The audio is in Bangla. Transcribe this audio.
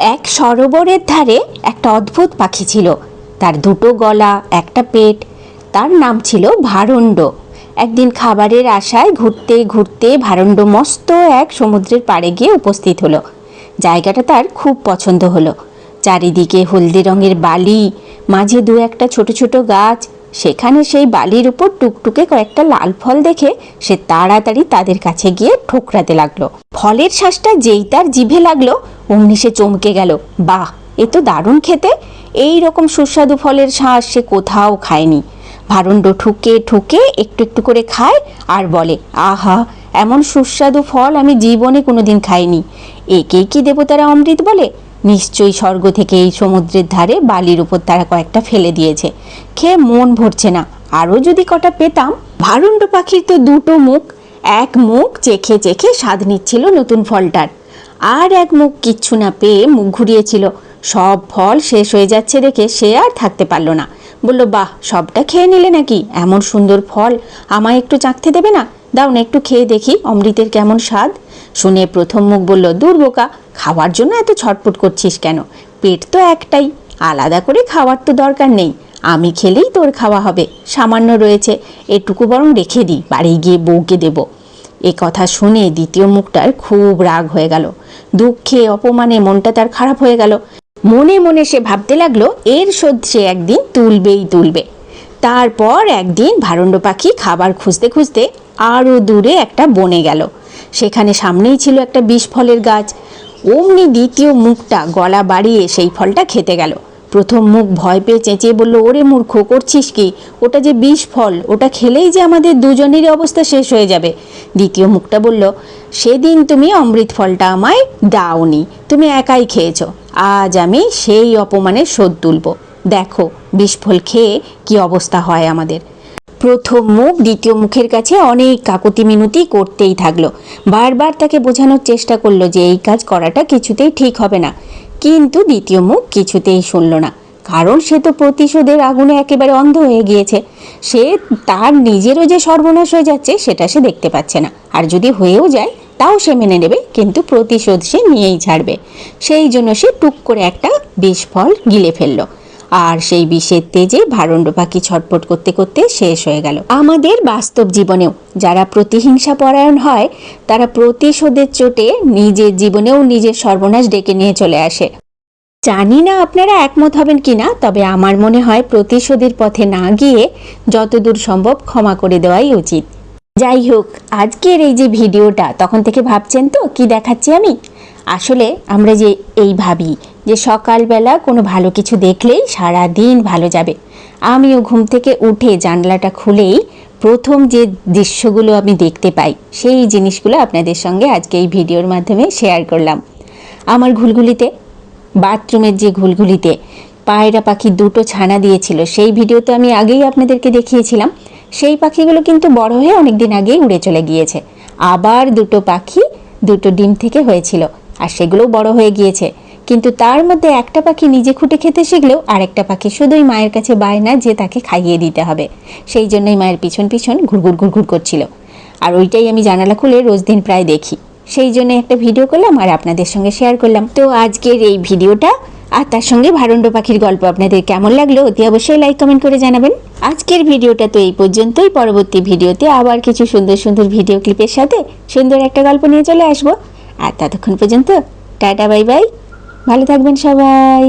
এক সরোবরের ধারে একটা অদ্ভুত পাখি ছিল। তার দুটো গলা, একটা পেট। তার নাম ছিল ভারণ্ড। একদিন খাবারের আশায় ঘুরতে ঘুরতে ভারণ্ড মস্ত এক সমুদ্রের পাড়ে গিয়ে উপস্থিত হলো। জায়গাটা তার খুব পছন্দ হলো। চারিদিকে হলদে রঙের বালি, মাঝে দু একটা ছোট ছোট গাছ। সেখানে সেই বালির উপর টুকটুকে কয়েকটা লাল ফল দেখে সে তাড়াতাড়ি তাদের কাছে গিয়ে ঠোকরাতে লাগল। ফলের শ্বাসটা যেই তার জিভে লাগল অমনি সে চমকে গেল। বাহ, এ তো দারুণ খেতে। এই রকম সুস্বাদু ফলের শ্বাস সে কোথাও খায়নি। ভারণ্ড ঠুকে ঠুকে একটু একটু করে খায় আর বলে, আহা, এমন সুস্বাদু ফল আমি জীবনে কোনোদিন খাইনি। একেই কি দেবতারা অমৃত বলে? নিশ্চয়ই স্বর্গ থেকে এই সমুদ্রের ধারে বালির উপর তারা কয়েকটা ফেলে দিয়েছে। খেয়ে মন ভরছে না। আরও যদি কটা পেতাম। ভারুণ্ড পাখির তো দুটো মুখ, এক মুখ চেখে চেখে স্বাদ নিচ্ছিল নতুন ফলটার। আর এক মুখ কিচ্ছু না পেয়ে মুখ ঘুরিয়েছিল। সব ফল শেষ হয়ে যাচ্ছে দেখে সে আর থাকতে পারল না। বলল, বাহ, সবটা খেয়ে নিলে নাকি? এমন সুন্দর ফল। আমায় একটু চাখতে দেবে না? দাও না, একটু খেয়ে দেখি অমৃতের কেমন স্বাদ। শুনে প্রথম মুখ বলল, দূর বোকা, খাওয়ার জন্য এত ছটফট করছিস কেন? পেট তো একটাই, আলাদা করে খাওয়ার তো দরকার নেই। আমি খেলেই তোর খাওয়া হবে। সামান্য রয়েছে, এটুকু বরং রেখে দিই, বাড়ি গিয়ে বউকে দেবো। এ কথা শুনে দ্বিতীয় মুখটার খুব রাগ হয়ে গেল। দুঃখে, অপমানে মনটা তার খারাপ হয়ে গেল। মনে মনে সে ভাবতে লাগল, এর শোধ সে একদিন তুলবেই তুলবে। তারপর একদিন ভারণ্ড পাখি খাবার খুঁজতে খুঁজতে আরও দূরে একটা বনে গেল। সেখানে সামনেই ছিল একটা বিষ ফলের গাছ। অমনি দ্বিতীয় মুখটা গলা বাড়িয়ে সেই ফলটা খেতে গেল। প্রথম মুখ ভয় পেয়ে চেঁচিয়ে বলল, ওরে মূর্খ, করছিস কি? ওটা যে বিষ ফল, ওটা খেলেই যে আমাদের দুজনেরই অবস্থা শেষ হয়ে যাবে। দ্বিতীয় মুখটা বলল, সেদিন তুমি অমৃত ফলটা আমায় দাওনি, তুমি একাই খেয়েছ, আজ আমি সেই অপমানের শোধ তুলব। দেখো, বিষ ফল খেয়ে কি অবস্থা হয় আমাদের। প্রথম মুখ দ্বিতীয় মুখের কাছে অনেক কাকুতি মিনতি করতেই থাকল। বারবার তাকে বোঝানোর চেষ্টা করল যে এই কাজ করাটা কিছুতেই ঠিক হবে না। কিন্তু দ্বিতীয় মুখ কিছুতেই শুনল না। কারণ সে তো প্রতিশোধের আগুনে একেবারে অন্ধ হয়ে গিয়েছে। সে তার নিজেরও যে সর্বনাশ হয়ে যাচ্ছে, সেটা সে দেখতে পাচ্ছে না। আর যদি হয়েও যায়, তাও সে মেনে নেবে, কিন্তু প্রতিশোধ সে নিয়েই ছাড়বে। সেই জন্য সে টুক করে একটা বিষফল গিলে ফেলল। আর সেই বিষের তেজে ভারণ্ড পাখি ছটপট করতে করতে শেষ হয়ে গেল। আমাদের বাস্তব জীবনেও যারা প্রতিহিংসা পরায়ণ হয়, তারা প্রতিশোধের চোটে নিজের জীবনেও নিজের সর্বনাশ ডেকে নিয়ে চলে আসে। জানি না আপনারা একমত হবেন কিনা, তবে আমার মনে হয় প্রতিশোধের পথে না গিয়ে যতদূর সম্ভব ক্ষমা করে দেওয়াই উচিত। যাই হোক, আজকের এই যে ভিডিওটা, তখন থেকে ভাবছেন তো, কি দেখাচ্ছি আমি? আসলে আমরা যে এই ভাবি যে সকালবেলা কোনো ভালো কিছু দেখলেই সারা দিন ভালো যাবে। আমিও ঘুম থেকে উঠে জানলাটা খুলেই প্রথম যে দৃশ্যগুলো আমি দেখতে পাই, সেই জিনিসগুলো আপনাদের সঙ্গে আজকে এই ভিডিওর মাধ্যমে শেয়ার করলাম। আমার ঘুলঘুলিতে, বাথরুমের যে ঘুলঘুলিতে পায়রা পাখি দুটো ছানা দিয়েছিল, সেই ভিডিও তো আমি আগেই আপনাদেরকে দেখিয়েছিলাম। সেই পাখিগুলো কিন্তু বড় হয়ে অনেক দিন আগেই উড়ে চলে গিয়েছে। আবার দুটো পাখি দুটো ডিম থেকে হয়েছিল, আর সেগুলোও বড় হয়ে গিয়েছে। কিন্তু তার মধ্যে একটা পাখি নিজে খুঁটে খেতে শিখলেও আরেকটা পাখি শুধুই মায়ের কাছে বায়না যে তাকে খাইয়ে দিতে হবে। সেই জন্যই মায়ের পিছন পিছন ঘুরঘুর ঘুরঘুর করছিল। আর ওইটাই আমি জানালা খুলে রোজ দিন প্রায় দেখি। সেই জন্য একটা ভিডিও করলাম আর আপনাদের সঙ্গে শেয়ার করলাম। তো আজকের এই ভিডিওটা আর তার সঙ্গে ভারণ্ড পাখির গল্প আপনাদের কেমন লাগল অতি অবশ্যই লাইক কমেন্ট করে জানাবেন। আজকের ভিডিওটা তো এই পর্যন্তই। পরবর্তী ভিডিওতে আবার কিছু সুন্দর সুন্দর ভিডিও ক্লিপের সাথে সুন্দর একটা গল্প নিয়ে চলে আসব। আর ততক্ষণ পর্যন্ত টাটা, বাই বাই। ভালো থাকবেন সবাই।